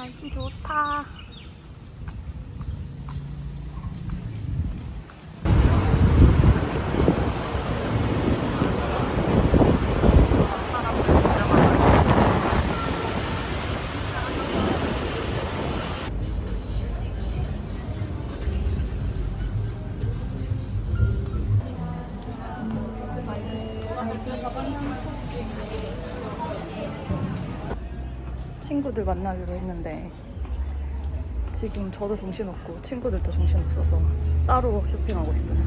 날씨 좋다. 친구들 만나기로 했는데 지금 저도 정신없고 친구들도 정신없어서 따로 쇼핑하고 있어요.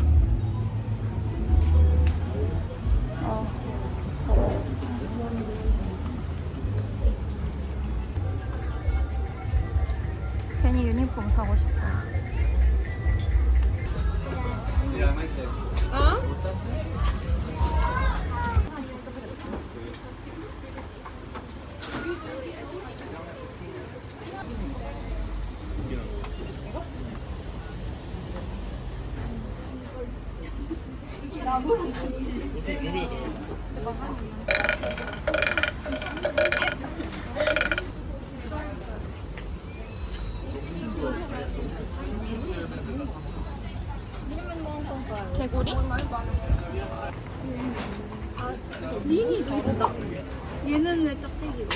아. 괜히 유니폼 사고 싶어. 개구리? 링이 다르다. 얘는 왜 짝대기고?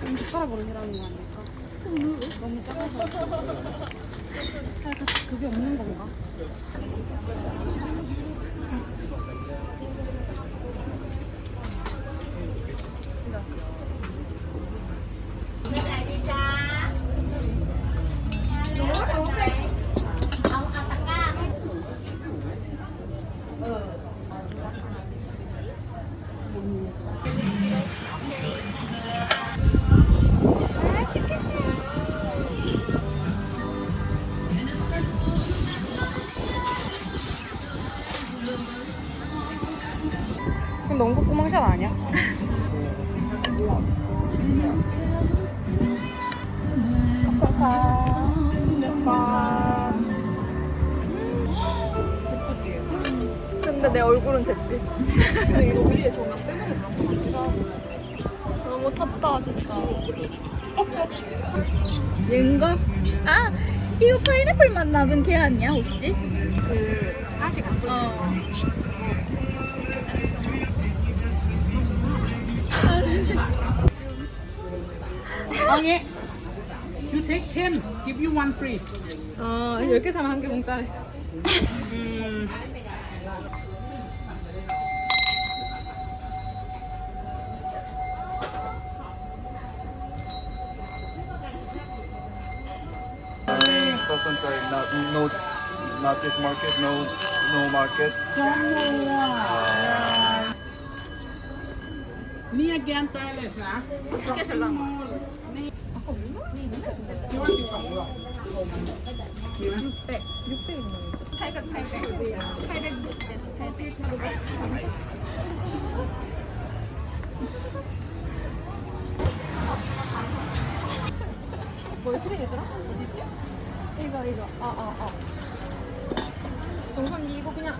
그럼 숟가락 으로 해라는 거 아닐까? 너무 작아서. 살짝 그게 없는 건가? 그럼 농구 구멍샷 아니야? 예쁘지? 근데 내 얼굴은 잿빛. 근데 이거 위에 조명 때문에 그런 거 같기도. 너무 탔다 진짜. 얘인가? 아, 이거 파인애플 맛 나는 걔 아니야, 혹시? 그 다시 같이. 어. Okay. You take 10, give you one free. 아, 10개 사면 한 개 공짜래. Mm, South Central, not no, not this market, no, Snow Market. Uh, Ni again toilet na. Sige sa lang. Ako mo. 육백. 육백. 팔백 팔백. 팔백 팔백 팔백. 뭐였지 얘들아? 어디지? 이거 이거. 어어 어. 어. 동선이 이거 그냥.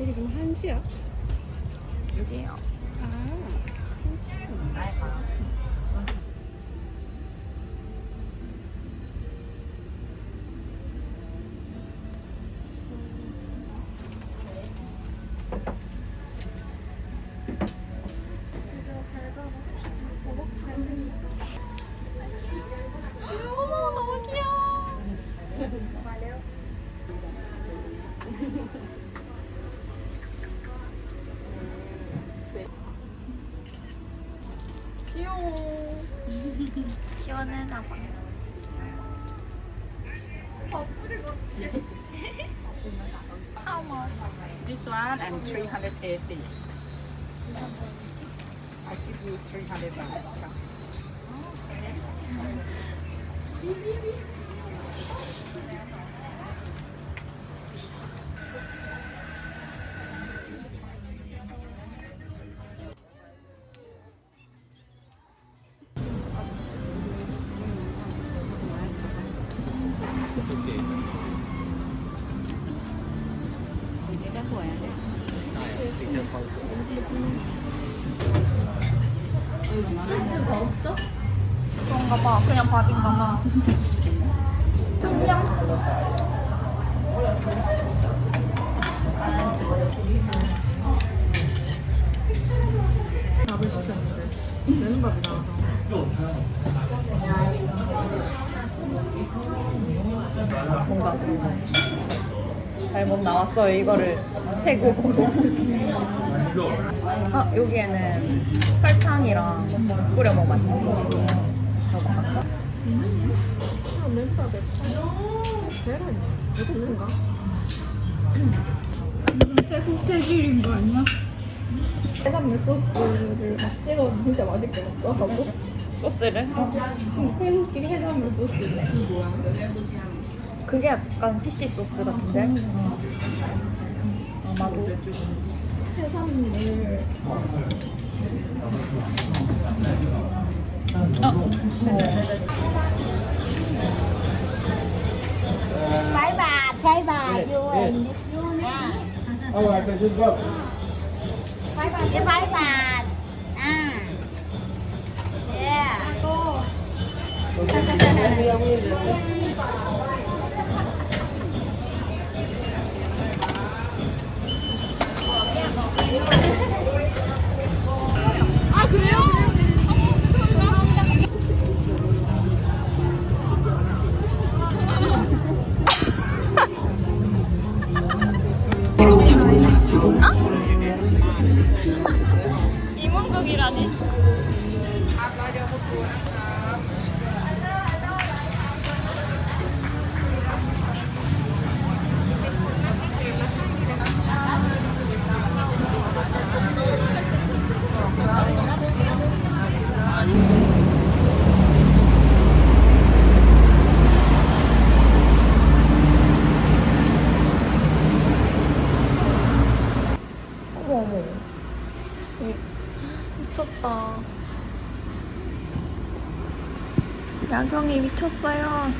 여기 지금 한시야? 여기요. 어머 귀여워. 귀여워. 시원해나 봐. How much? This one and 380. I give you 300 baht 스스가 없어? 그런가 봐. 그냥 밥인가 봐. 그냥 뭔가 잘못 나왔어요. 이거를 태고. 아, 여기에는 설탕이랑 뿌려 먹으면 맛있어. 아 냄새가 이거 있는가? 태국 체질인 거 아니야? 해산물 소스를 막 찍어도 진짜 맛있게 먹더라고 소스를? 응, 태국식 해산물 소스인데. 그게 약간 피쉬 소스 같은데? 아마도. 해산물. Bảy bà, thấy bà vui em nha. Cái bảy bà. À. 이문국이라니. 어머. 이- 미쳤다. 야경이 미쳤어요.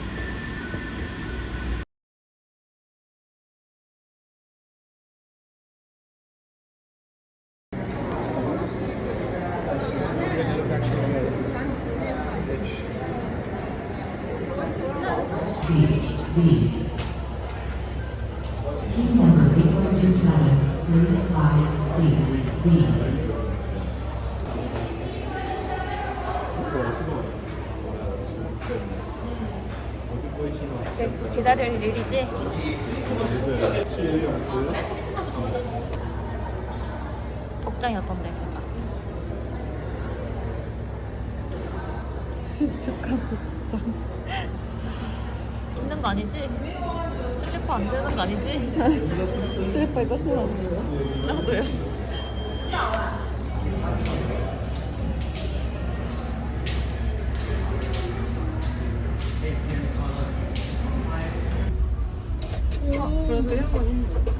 네, 기다릴 일이지. 복장이 어떤데, 복장? 시축한 복장 입는 거 아니지? 슬리퍼 안 되는 거 아니지? 슬리퍼 이거 신었는데요? 나도요. 이런 건 있는